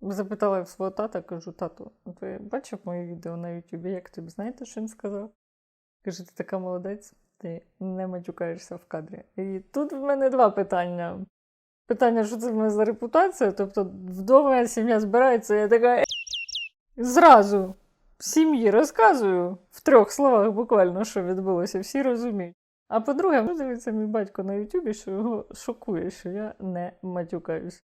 Запитала в свого тата, кажу, тату, ти бачив моє відео на Ютубі? Як тобі знаєте, що він сказав? Каже, ти така молодець, ти не матюкаєшся в кадрі. І тут в мене два питання. Питання, що це в мене за репутація? Тобто, вдома сім'я збирається, я така «Е, зразу в сім'ї розказую в трьох словах буквально, що відбулося, всі розуміють. А по-друге, ну, дивиться мій батько на Ютубі, що його шокує, що я не матюкаюсь.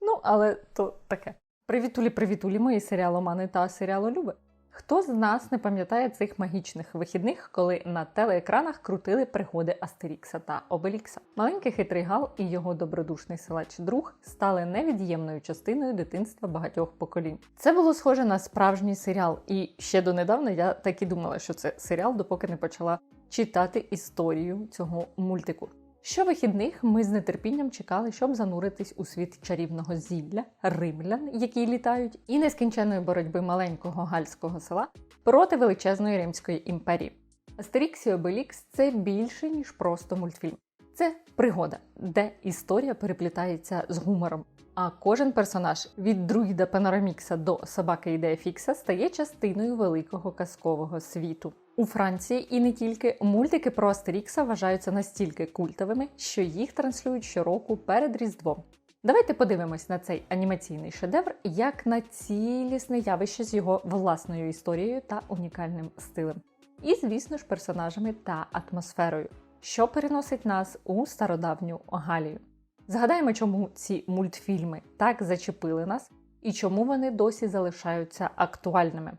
Ну, але то таке. Привітулі, привітулі, мої серіаломани та серіалолюби. Хто з нас не пам'ятає цих магічних вихідних, коли на телеекранах крутили пригоди Астерікса та Обелікса? Маленький хитрий Гал і його добродушний силач друг стали невід'ємною частиною дитинства багатьох поколінь. Це було схоже на справжній серіал, і ще донедавна я так і думала, що це серіал, допоки не почала читати історію цього мультику. Щовихідних ми з нетерпінням чекали, щоб зануритись у світ чарівного зілля, римлян, які літають, і нескінченної боротьби маленького гальського села проти величезної Римської імперії. Астерікс і Обелікс це більше ніж просто мультфільм. Це пригода, де історія переплітається з гумором. А кожен персонаж від друїда Панорамікса до собаки ідея Фікса стає частиною великого казкового світу. У Франції і не тільки мультики про Астерікса вважаються настільки культовими, що їх транслюють щороку перед Різдвом. Давайте подивимось на цей анімаційний шедевр як на цілісне явище з його власною історією та унікальним стилем. І, звісно ж, персонажами та атмосферою, що переносить нас у стародавню Галію. Згадаємо, чому ці мультфільми так зачепили нас і чому вони досі залишаються актуальними.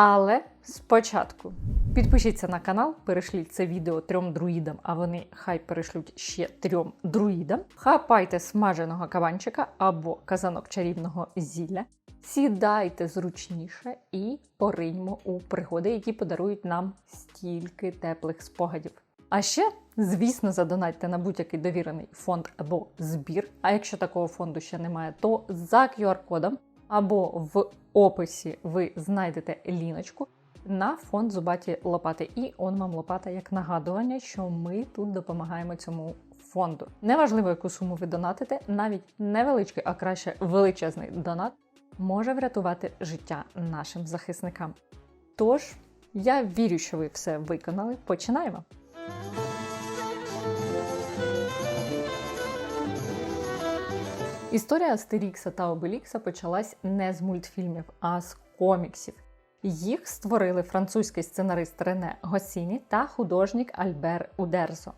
Але спочатку підпишіться на канал, перешліть це відео трьом друїдам, а вони хай перешлють ще трьом друїдам. Хапайте смаженого кабанчика або казанок чарівного зілля. Сідайте зручніше і пориньмо у пригоди, які подарують нам стільки теплих спогадів. А ще, звісно, задонатьте на будь-який довірений фонд або збір. А якщо такого фонду ще немає, то за QR-кодом або в описі ви знайдете ліночку на фонд Зубаті Лопати. І он вам лопата як нагадування, що ми тут допомагаємо цьому фонду. Неважливо, яку суму ви донатите, навіть невеличкий, а краще величезний донат може врятувати життя нашим захисникам. Тож, я вірю, що ви все виконали. Починаємо! Історія Астерікса та Обелікса почалась не з мультфільмів, а з коміксів. Їх створили французький сценарист Рене Госіні та художник Альбер Удерзо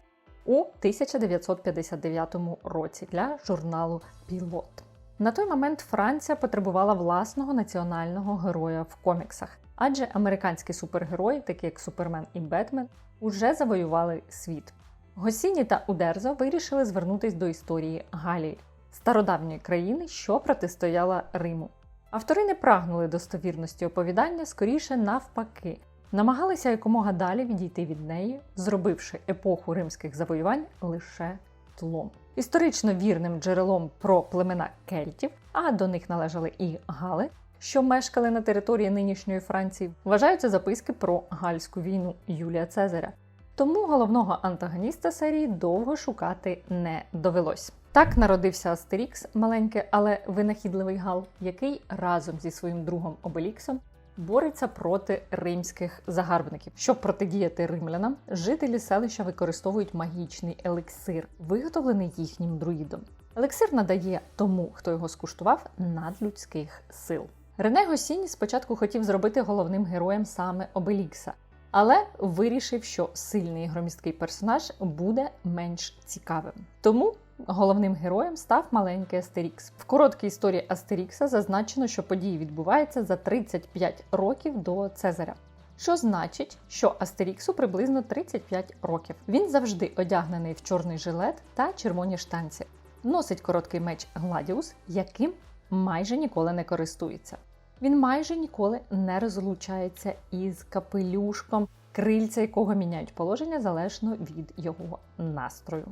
у 1959 році для журналу Пілот. На той момент Франція потребувала власного національного героя в коміксах, адже американські супергерої, такі як Супермен і Бетмен, уже завоювали світ. Госіні та Удерзо вирішили звернутись до історії Галії стародавньої країни, що протистояла Риму. Автори не прагнули достовірності оповідання, скоріше навпаки, намагалися якомога далі відійти від неї, зробивши епоху римських завоювань лише тлом. Історично вірним джерелом про племена кельтів, а до них належали і гали, що мешкали на території нинішньої Франції, вважаються записки про гальську війну Юлія Цезаря. Тому головного антагоніста серії довго шукати не довелось. Так народився Астерікс, маленький, але винахідливий гал, який разом зі своїм другом Обеліксом бореться проти римських загарбників. Щоб протидіяти римлянам, жителі селища використовують магічний елексир, виготовлений їхнім друїдом. Елексир надає тому, хто його скуштував, надлюдських сил. Рене Госіні спочатку хотів зробити головним героєм саме Обелікса, але вирішив, що сильний громісткий персонаж буде менш цікавим. Тому головним героєм став маленький Астерікс. В короткій історії Астерікса зазначено, що події відбуваються за 35 років до Цезаря. Що значить, що Астеріксу приблизно 35 років. Він завжди одягнений в чорний жилет та червоні штанці, носить короткий меч Гладіус, яким майже ніколи не користується. Він майже ніколи не розлучається із капелюшком, крильця якого міняють положення залежно від його настрою.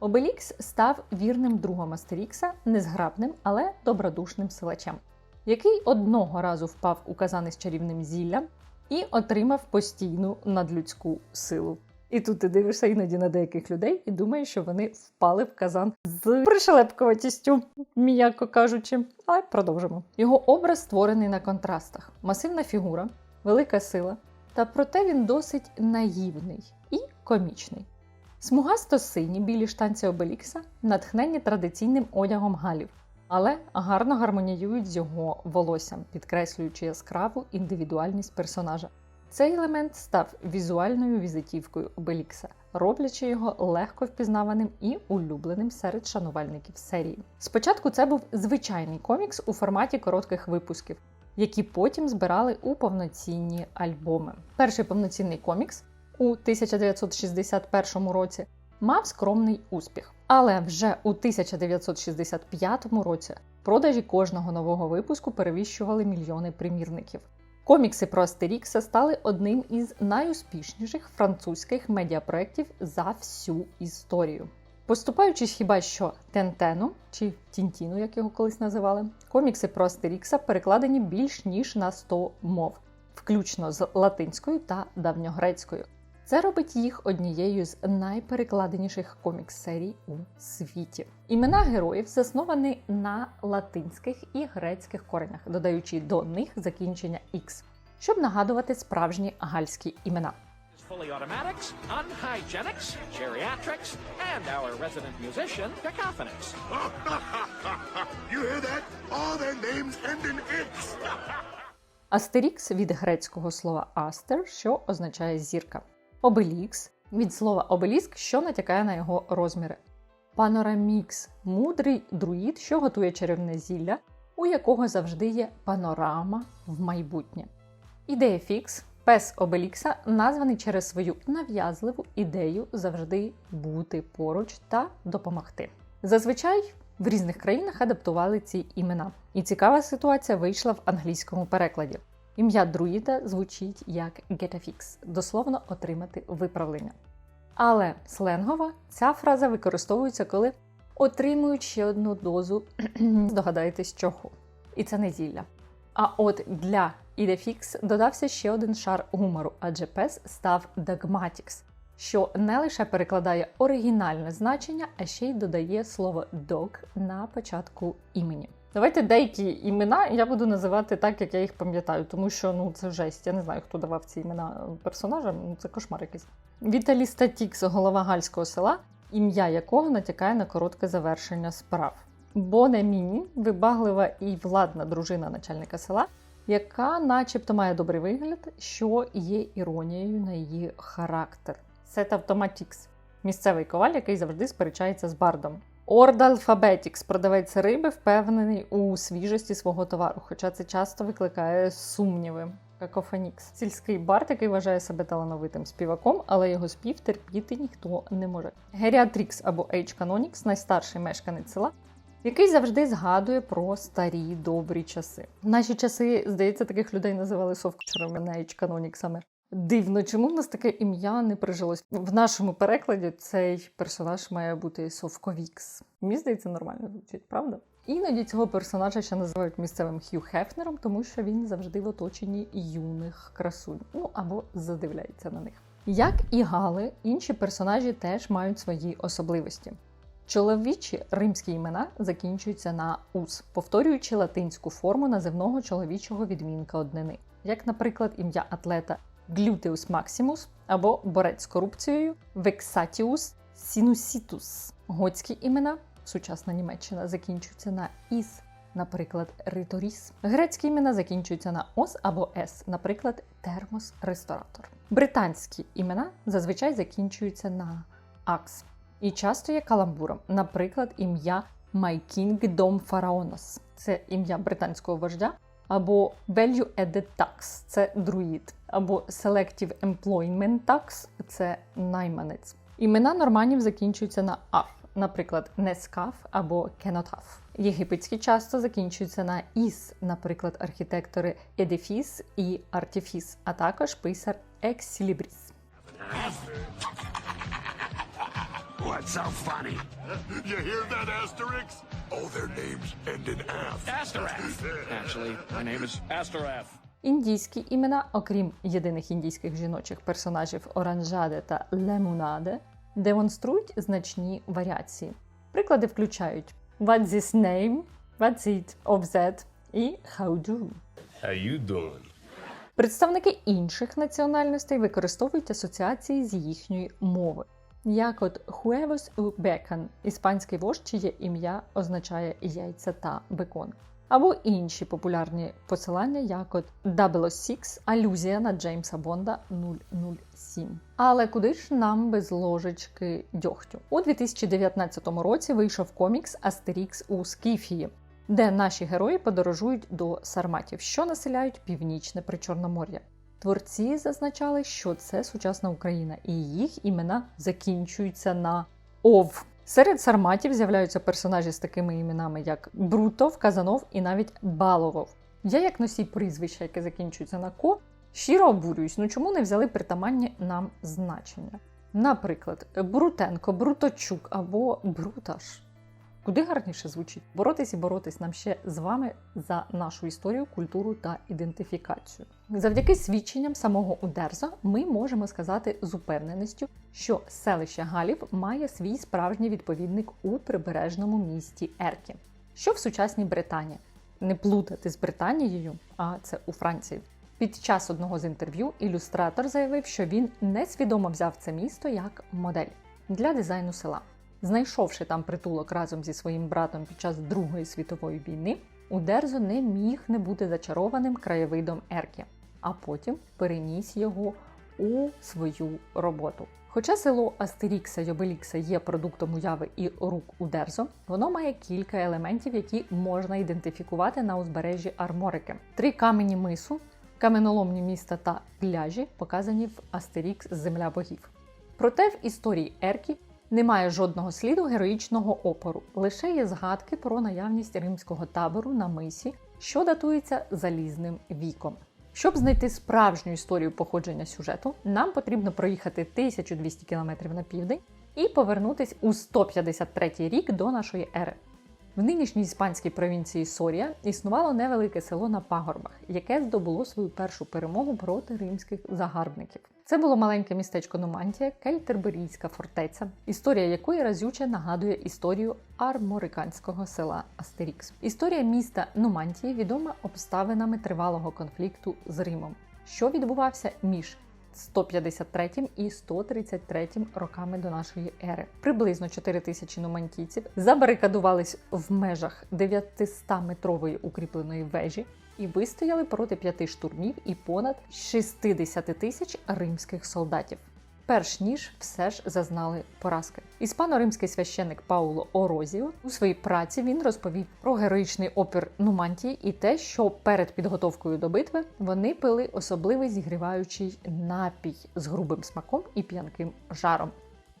Обелікс став вірним другом Астерікса, незграбним, але добродушним силачем, який одного разу впав у казани з чарівним зіллям і отримав постійну надлюдську силу. І тут ти дивишся іноді на деяких людей і думаєш, що вони впали в казан з пришелепкуватістю, м'яко кажучи. Але продовжимо. Його образ створений на контрастах: масивна фігура, велика сила, та проте він досить наївний і комічний. Смугасто сині білі штанці Обелікса натхнені традиційним одягом галів, але гарно гармоніюють з його волоссям, підкреслюючи яскраву індивідуальність персонажа. Цей елемент став візуальною візитівкою Обелікса, роблячи його легко впізнаваним і улюбленим серед шанувальників серії. Спочатку це був звичайний комікс у форматі коротких випусків, які потім збирали у повноцінні альбоми. Перший повноцінний комікс у 1961 році мав скромний успіх, але вже у 1965 році продажі кожного нового випуску перевіщували мільйони примірників. Комікси про Астерікса стали одним із найуспішніших французьких медіапроєктів за всю історію. Поступаючись хіба що Тентену чи Тінтіну, як його колись називали, комікси про Астерікса перекладені більш ніж на 100 мов, включно з латинською та давньогрецькою. Це робить їх однією з найперекладеніших комікс-серій у світі. Імена героїв засновані на латинських і грецьких коренях, додаючи до них закінчення X, щоб нагадувати справжні гальські імена. fully automatics, unhygienics, geriatrics, and our resident musician, Cacophonix. you hear that? All their names end in X. Астерікс від грецького слова астер, що означає зірка. Обелікс від слова обеліск, що натякає на його розміри. Панорамікс мудрий друїд, що готує чарівне зілля, у якого завжди є панорама в майбутнє. Ідея фікс пес Обелікса названий через свою нав'язливу ідею завжди бути поруч та допомогти. Зазвичай в різних країнах адаптували ці імена. І цікава ситуація вийшла в англійському перекладі. Ім'я друїда звучить як getafix, дословно отримати виправлення. Але сленгово ця фраза використовується, коли отримують ще одну дозу, здогадаєтесь чого. І це не зілля. А от для Idefix додався ще один шар гумору, адже пес став Dogmatics, що не лише перекладає оригінальне значення, а ще й додає слово dog на початку імені. Давайте деякі імена я буду називати так, як я їх пам'ятаю, тому що ну це жесть. Я не знаю, хто давав ці імена персонажам. Ну це кошмар якийсь. Віталій Статікс, голова гальського села, ім'я якого натякає на коротке завершення справ. Боне Міні, вибаглива і владна дружина начальника села, яка, начебто, має добрий вигляд, що є іронією на її характер. Сет Автоматікс, місцевий коваль, який завжди сперечається з бардом. Орд Алфабетікс, продавець риби, впевнений у свіжості свого товару, хоча це часто викликає сумніви. Какофонікс сільський бард, який вважає себе талановитим співаком, але його спів терпіти ніхто не може. Геріатрікс або Ейдж Канонікс найстарший мешканець села, який завжди згадує про старі добрі часи. В наші часи, здається, таких людей називали совкчерами, Ейдж Каноніксами. Дивно, чому в нас таке ім'я не прижилось? В нашому перекладі цей персонаж має бути Совковікс. Мені здається, нормально звучить, правда? Іноді цього персонажа ще називають місцевим Хью Хефнером, тому що він завжди в оточенні юних красунь, ну або задивляється на них. Як і Гали, інші персонажі теж мають свої особливості. Чоловічі римські імена закінчуються на ус, повторюючи латинську форму називного чоловічого відмінка однини, як, наприклад, ім'я атлета Глютеус Максимус або борець з корупцією Вексатіус Сінусітус. Готські імена, сучасна Німеччина, закінчуються на іс, наприклад, Риторіс. Грецькі імена закінчуються на ос або ес, наприклад, термос-ресторатор. Британські імена зазвичай закінчуються на акс і часто є каламбуром, наприклад, ім'я King Dom Pharaonos. Це ім'я британського вождя, або Value Added Tax – це друїд, або Selective Employment Tax – це найманець. Імена норманів закінчуються на аф, наприклад, Нескаф або Кенотаф. Єгипетські часто закінчуються на іс, наприклад, архітектори Едефіс і Артіфіс, а також писар Ексілібріс. What's so funny? You hear that, Asterix? All their names end in F. Asterath. Actually, my name is Asterath. Індійські імена, окрім єдиних індійських жіночих персонажів Оранжаде та Лемунаде, демонструють значні варіації. Приклади включають What's this name, What's it of that і How do. How you doing? Представники інших національностей використовують асоціації з їхньої мови. Як от Huevos u bacon – іспанський вождь, чиє ім'я означає яйця та бекон. Або інші популярні посилання, як от 006 – алюзія на Джеймса Бонда 007. Але куди ж нам без ложечки дьогтю? У 2019 році вийшов комікс Астерікс у Скіфії, де наші герої подорожують до сарматів, що населяють північне причорномор'я. Творці зазначали, що це сучасна Україна, і їх імена закінчуються на ов. Серед сарматів з'являються персонажі з такими іменами, як Брутов, Казанов і навіть Баловов. Я, як носій прізвища, яке закінчується на ко, щиро обурююсь, ну чому не взяли притаманні нам значення? Наприклад, Брутенко, Бруточук або Бруташ. Куди гарніше звучить? Боротись і боротись нам ще з вами за нашу історію, культуру та ідентифікацію. Завдяки свідченням самого Удерза ми можемо сказати з упевненістю, що селище Галів має свій справжній відповідник у прибережному місті Еркі, що в сучасній Британії. Не плутати з Британією, а це у Франції. Під час одного з інтерв'ю ілюстратор заявив, що він несвідомо взяв це місто як модель для дизайну села. Знайшовши там притулок разом зі своїм братом під час Другої світової війни, Удерзо не міг не бути зачарованим краєвидом Еркі, а потім переніс його у свою роботу. Хоча село Астерікса й Обелікса є продуктом уяви і рук Удерзо, воно має кілька елементів, які можна ідентифікувати на узбережжі Арморики: три камені мису, каменоломні міста та пляжі, показані в Астерікс Земля богів. Проте в історії Еркі немає жодного сліду героїчного опору, лише є згадки про наявність римського табору на мисі, що датується залізним віком. Щоб знайти справжню історію походження сюжету, нам потрібно проїхати 1200 км на південь і повернутись у 153 рік до нашої ери. В нинішній іспанській провінції Сорія існувало невелике село на пагорбах, яке здобуло свою першу перемогу проти римських загарбників. Це було маленьке містечко Нумантія, кельтерберійська фортеця, історія якої разюче нагадує історію армориканського села Астерікс. Історія міста Нумантії відома обставинами тривалого конфлікту з Римом, що відбувався між 153 і 133 роками до нашої ери. Приблизно 4 тисячі нумантійців забарикадувались в межах 900-метрової укріпленої вежі і вистояли проти п'яти штурмів і понад 60 тисяч римських солдатів. Перш ніж все ж зазнали поразки. Іспано-римський священник Пауло Орозіо у своїй праці він розповів про героїчний опір Нумантії і те, що перед підготовкою до битви вони пили особливий зігріваючий напій з грубим смаком і п'янким жаром.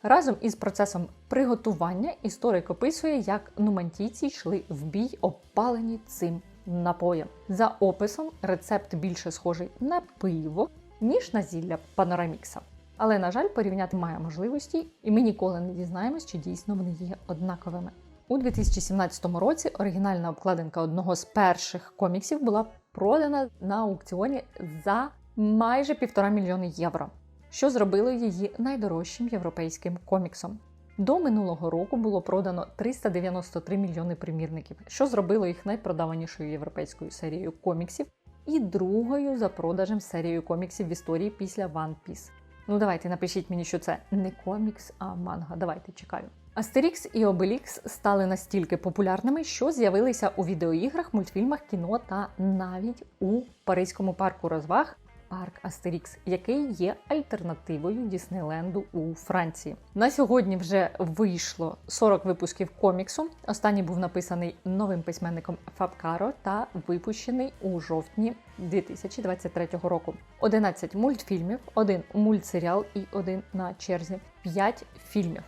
Разом із процесом приготування історик описує, як нумантійці йшли в бій, опалені цим напоєм. За описом, рецепт більше схожий на пиво, ніж на зілля панорамікса. Але, на жаль, порівняти має можливості, і ми ніколи не дізнаємось, чи дійсно вони є однаковими. У 2017 році оригінальна обкладинка одного з перших коміксів була продана на аукціоні за майже півтора мільйони євро, що зробило її найдорожчим європейським коміксом. До минулого року було продано 393 мільйони примірників, що зробило їх найпродаванішою європейською серією коміксів і другою за продажем серією коміксів в історії після One Piece. Ну давайте напишіть мені, що це не комікс, а манга. Давайте чекаю. Астерікс і Обелікс стали настільки популярними, що з'явилися у відеоіграх, мультфільмах, кіно та навіть у Паризькому парку розваг парк Астерікс, який є альтернативою Діснейленду у Франції. На сьогодні вже вийшло 40 випусків коміксу. Останній був написаний новим письменником Фабкаро та випущений у жовтні 2023 року. 11 мультфільмів, один мультсеріал і один на черзі, 5 фільмів.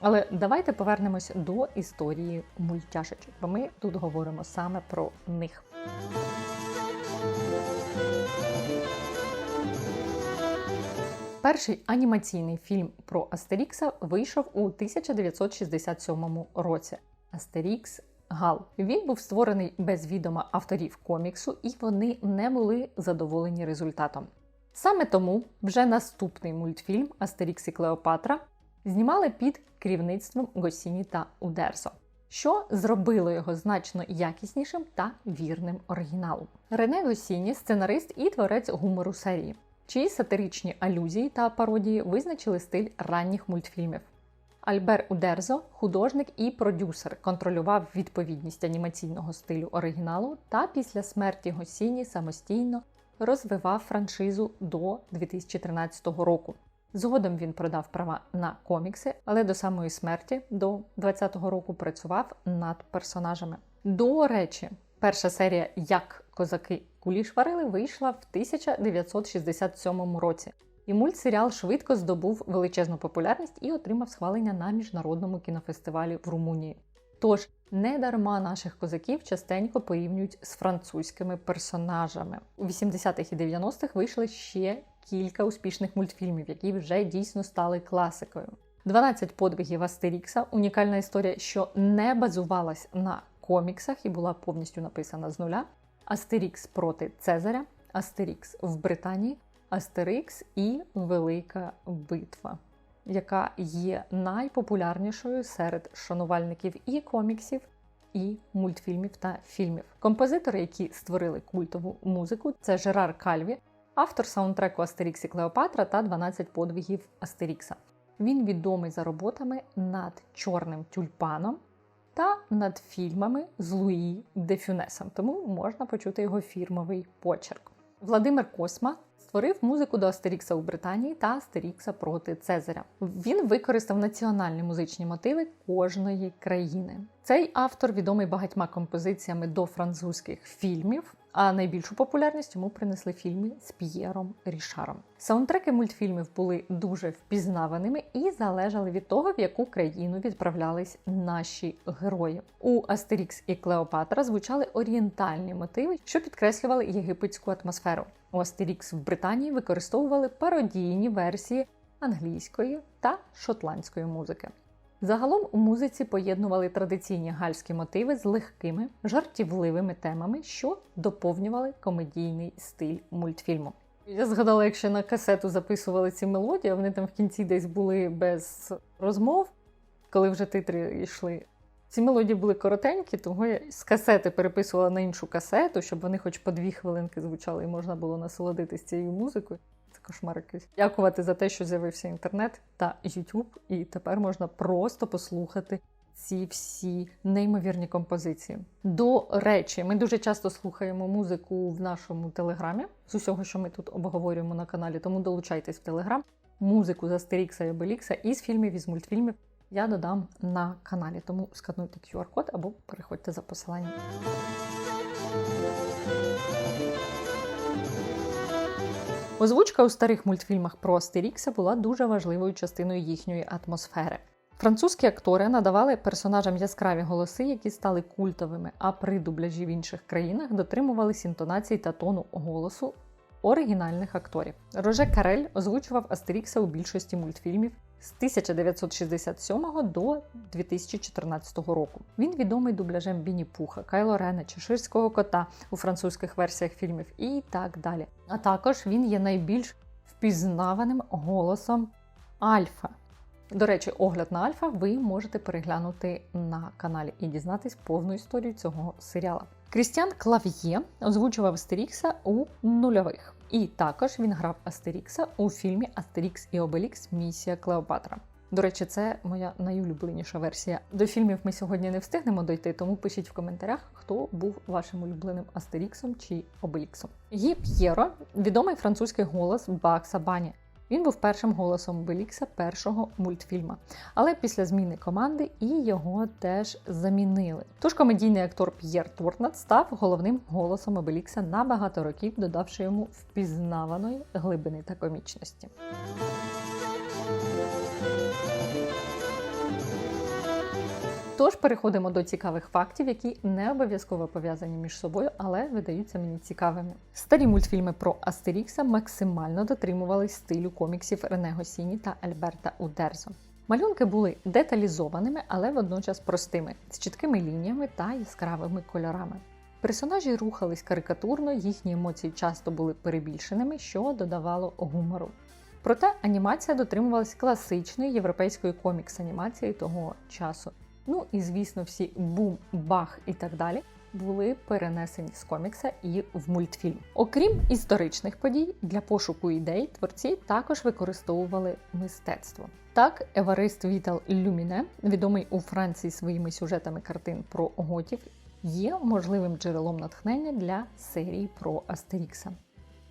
Але давайте повернемось до історії мультяшечок, бо ми тут говоримо саме про них. Перший анімаційний фільм про Астерікса вийшов у 1967 році. Астерікс Гал. Він був створений без відома авторів коміксу, і вони не були задоволені результатом. Саме тому вже наступний мультфільм Астерікс і Клеопатра знімали під керівництвом Госіні та Удерсо, що зробило його значно якіснішим та вірним оригіналу. Рене Госіні сценарист і творець гумору серії, чиї сатиричні алюзії та пародії визначили стиль ранніх мультфільмів. Альбер Удерзо, художник і продюсер, контролював відповідність анімаційного стилю оригіналу та після смерті Госіні самостійно розвивав франшизу до 2013 року. Згодом він продав права на комікси, але до самої смерті до 2020 року працював над персонажами. До речі, перша серія Як козаки куліш варили вийшла в 1967 році. І мультсеріал швидко здобув величезну популярність і отримав схвалення на міжнародному кінофестивалі в Румунії. Тож недарма наших козаків частенько порівнюють з французькими персонажами. У 80-х і 90-х вийшли ще кілька успішних мультфільмів, які вже дійсно стали класикою. 12 подвигів Астерікса унікальна історія, що не базувалась на коміксах і була повністю написана з нуля. Астерікс проти Цезаря, Астерікс в Британії, Астерикс і Велика битва, яка є найпопулярнішою серед шанувальників і коміксів, і мультфільмів та фільмів. Композитори, які створили культову музику, це Жерар Кальві, автор саундтреку Астерікс і Клеопатра та 12 подвигів Астерікса. Він відомий за роботами над Чорним тюльпаном та над фільмами з Луї де Фюнесом, тому можна почути його фірмовий почерк. Владимир Косма створив музику до Астерікса у Британії та Астерікса проти Цезаря. Він використав національні музичні мотиви кожної країни. Цей автор відомий багатьма композиціями до французьких фільмів. А найбільшу популярність йому принесли фільми з П'єром Рішаром. Саундтреки мультфільмів були дуже впізнаваними і залежали від того, в яку країну відправлялись наші герої. У Астерікс і Клеопатра звучали орієнтальні мотиви, що підкреслювали єгипетську атмосферу. У Астерікс в Британії використовували пародійні версії англійської та шотландської музики. Загалом у музиці поєднували традиційні гальські мотиви з легкими, жартівливими темами, що доповнювали комедійний стиль мультфільму. Я згадала, якщо на касету записували ці мелодії, а вони там в кінці десь були без розмов, коли вже титри йшли. Ці мелодії були коротенькі, тому я з касети переписувала на іншу касету, щоб вони хоч по дві хвилинки звучали і можна було насолодитись цією музикою. Це кошмар якийсь. Дякувати за те, що з'явився інтернет та YouTube, і тепер можна просто послухати ці всі неймовірні композиції. До речі, ми дуже часто слухаємо музику в нашому телеграмі з усього, що ми тут обговорюємо на каналі, тому долучайтесь в телеграм. Музику з Астерікса і Обелікса із фільмів, із мультфільмів я додам на каналі. Тому скануйте QR-код або переходьте за посиланням. Озвучка у старих мультфільмах про Астерікса була дуже важливою частиною їхньої атмосфери. Французькі актори надавали персонажам яскраві голоси, які стали культовими, а при дубляжі в інших країнах дотримувались інтонації та тону голосу оригінальних акторів. Роже Карель озвучував Астерікса у більшості мультфільмів з 1967 до 2014 року. Він відомий дубляжем Біні Пуха, Кайло Рена, Чеширського кота у французьких версіях фільмів і так далі. А також він є найбільш впізнаваним голосом Альфа. До речі, огляд на Альфа ви можете переглянути на каналі і дізнатись повну історію цього серіала. Крістіан Клав'є озвучував Астерікса у нульових. І також він грав Астерікса у фільмі Астерікс і Обелікс Місія Клеопатра. До речі, це моя найулюбленіша версія. До фільмів ми сьогодні не встигнемо дойти, тому пишіть в коментарях, хто був вашим улюбленим Астеріксом чи Обеліксом. Гі П'єро відомий французький голос Бакса Бані. Він був першим голосом Белікса першого мультфільма. Але після зміни команди і його теж замінили. Тож комедійний актор П'єр Турнат став головним голосом Обелікса на багато років, додавши йому впізнаваної глибини та комічності. Тож переходимо до цікавих фактів, які не обов'язково пов'язані між собою, але видаються мені цікавими. Старі мультфільми про Астерікса максимально дотримувались стилю коміксів Рене Госіні та Альберта Удерзо. Малюнки були деталізованими, але водночас простими, з чіткими лініями та яскравими кольорами. Персонажі рухались карикатурно, їхні емоції часто були перебільшеними, що додавало гумору. Проте анімація дотримувалась класичної європейської комікс-анімації того часу. Ну і звісно, всі бум, бах і так далі були перенесені з комікса і в мультфільм. Окрім історичних подій, для пошуку ідей творці також використовували мистецтво. Так, Еварист Вітал Люміне, відомий у Франції своїми сюжетами картин про готів, є можливим джерелом натхнення для серії про Астерікса.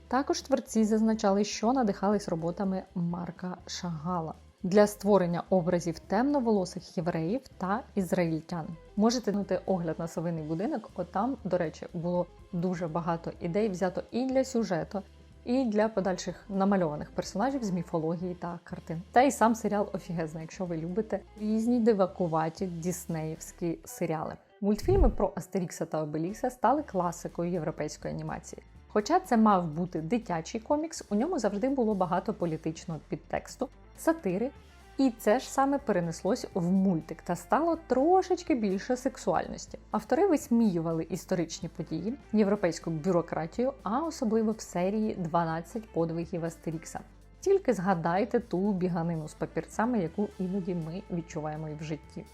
Також творці зазначали, що надихались роботами Марка Шагала для створення образів темноволосих євреїв та ізраїльтян. Можете нути огляд на совиний будинок. Отам, до речі, було дуже багато ідей взято і для сюжету, і для подальших намальованих персонажів з міфології та картин. Та й сам серіал офігезний, якщо ви любите різні дивакуваті діснеївські серіали. Мультфільми про Астерікса та Обелікса стали класикою європейської анімації. Хоча це мав бути дитячий комікс, у ньому завжди було багато політичного підтексту, сатири, і це ж саме перенеслось в мультик та стало трошечки більше сексуальності. Автори висміювали історичні події, європейську бюрократію, а особливо в серії 12 подвигів Астерікса. Тільки згадайте ту біганину з папірцями, яку іноді ми відчуваємо і в житті.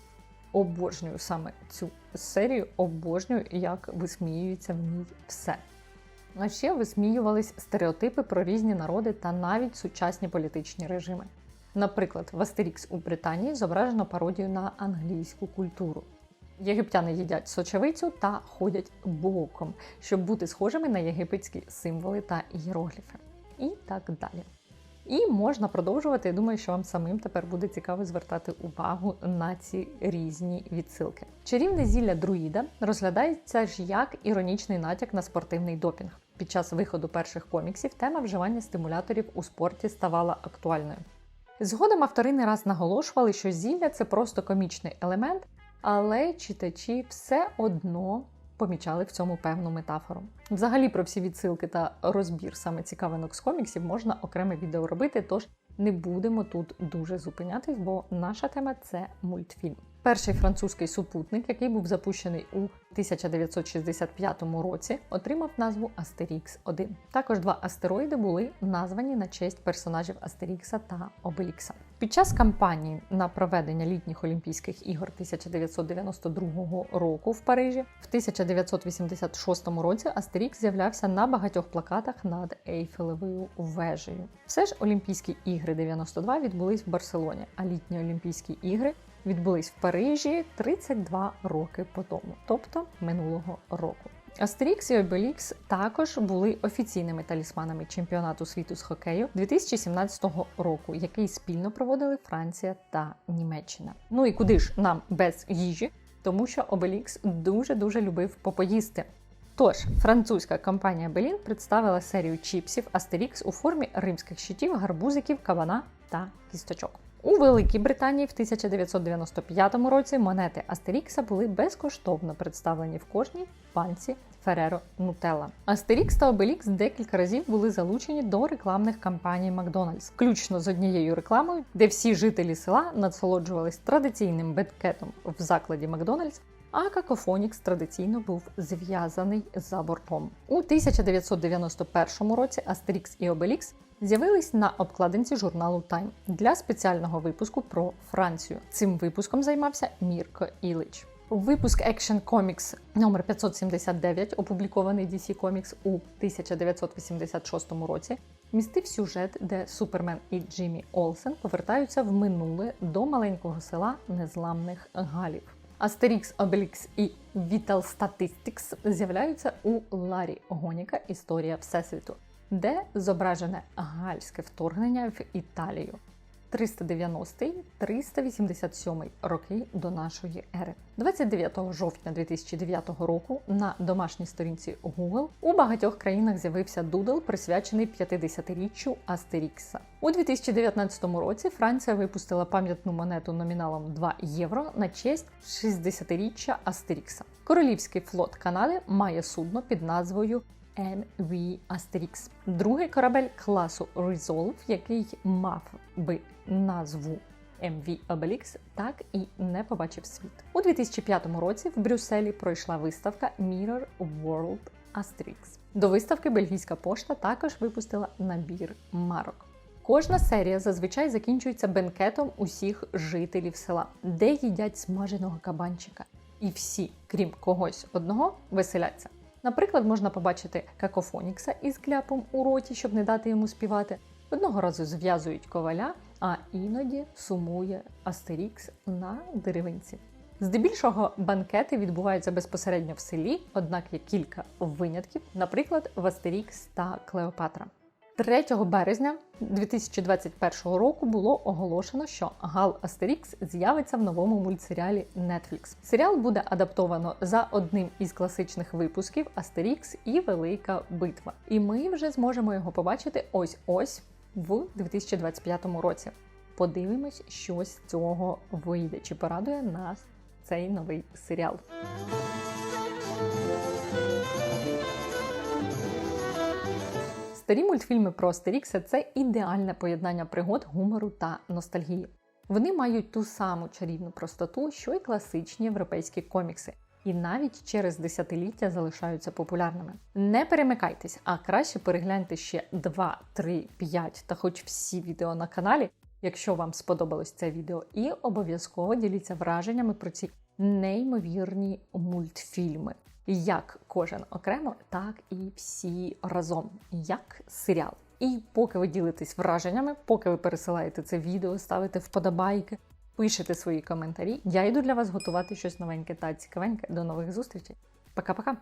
Обожнюю саме цю серію, обожнюю, як висміюється в ній все. А ще висміювались стереотипи про різні народи та навіть сучасні політичні режими. Наприклад, в Астерікс у Британії зображено пародію на англійську культуру. Єгиптяни їдять сочевицю та ходять боком, щоб бути схожими на єгипетські символи та ієрогліфи. І так далі. І можна продовжувати. Я думаю, що вам самим тепер буде цікаво звертати увагу на ці різні відсилки. Чарівне зілля друїда розглядається ж як іронічний натяк на спортивний допінг. Під час виходу перших коміксів тема вживання стимуляторів у спорті ставала актуальною. Згодом автори не раз наголошували, що зілля це просто комічний елемент, але читачі все одно помічали в цьому певну метафору. Взагалі про всі відсилки та розбір саме цікавинок з коміксів можна окреме відео робити, тож не будемо тут дуже зупинятись, бо наша тема це мультфільм. Перший французький супутник, який був запущений у 1965 році, отримав назву Астерікс 1. Також два астероїди були названі на честь персонажів Астерікса та Обелікса. Під час кампанії на проведення літніх Олімпійських ігор 1992 року в Парижі в 1986 році Астерікс з'являвся на багатьох плакатах над Ейфелевою вежею. Все ж Олімпійські ігри 92 відбулись в Барселоні, а літні Олімпійські ігри відбулись в Парижі 32 роки по тому, тобто минулого року. Астерікс і Обелікс також були офіційними талісманами чемпіонату світу з хокею 2017 року, який спільно проводили Франція та Німеччина. Ну і куди ж нам без їжі? Тому що Обелікс дуже дуже любив попоїсти. Тож, французька компанія Белін представила серію чіпсів Астерікс у формі римських щитів, гарбузиків, кабана та кісточок. У Великій Британії в 1995 році монети Астерікса були безкоштовно представлені в кожній банці Фереро Нутелла. Астерікс та Обелікс декілька разів були залучені до рекламних кампаній Макдональдс, включно з однією рекламою, де всі жителі села насолоджувались традиційним бенкетом в закладі Макдональдс. А Какофонікс традиційно був зв'язаний за бортом. У 1991 році Астерікс і Обелікс з'явились на обкладинці журналу Time для спеціального випуску про Францію. Цим випуском займався Мірко Ілич. Випуск Action Comics номер 579, опублікований DC Comics у 1986 році, містив сюжет, де Супермен і Джиммі Олсен повертаються в минуле до маленького села незламних Галів. Астерікс, Обелікс і Vital Statistics з'являються у Ларі Гоніка Історія Всесвіту, де зображене гальське вторгнення в Італію 390-387 роки до нашої ери. 29 жовтня 2009 року на домашній сторінці Google у багатьох країнах з'явився дудл, присвячений 50-річчю Астерікса. У 2019 році Франція випустила пам'ятну монету номіналом 2 євро на честь 60-річчя Астерікса. Королівський флот Канади має судно під назвою MV Asterix. Другий корабель класу Resolve, який мав би назву MV Obelix так і не побачив світ. У 2005 році в Брюсселі пройшла виставка Mirror World Asterix. До виставки бельгійська пошта також випустила набір марок. Кожна серія зазвичай закінчується бенкетом усіх жителів села, де їдять смаженого кабанчика. І всі, крім когось одного, веселяться. Наприклад, можна побачити какофонікса із кляпом у роті, щоб не дати йому співати. Одного разу зв'язують коваля, а іноді сумує Астерікс на деревинці. Здебільшого банкети відбуваються безпосередньо в селі, однак є кілька винятків, наприклад, в Астерікс та Клеопатра. 3 березня 2021 року було оголошено, що Гал Астерікс з'явиться в новому мультсеріалі Netflix. Серіал буде адаптовано за одним із класичних випусків Астерікс і Велика Битва. І ми вже зможемо його побачити ось ось в 2025 році. Подивимось, що з цього вийде, чи порадує нас цей новий серіал. Старі мультфільми про Астерікса це ідеальне поєднання пригод, гумору та ностальгії. Вони мають ту саму чарівну простоту, що й класичні європейські комікси, і навіть через десятиліття залишаються популярними. Не перемикайтесь, а краще перегляньте ще 2, 3, 5 та хоч всі відео на каналі, якщо вам сподобалось це відео, і обов'язково діліться враженнями про ці неймовірні мультфільми. Як кожен окремо, так і всі разом, як серіал. І поки ви ділитесь враженнями, поки ви пересилаєте це відео, ставите вподобайки, пишете свої коментарі, я йду для вас готувати щось новеньке та цікавеньке. До нових зустрічей. Пока-пока!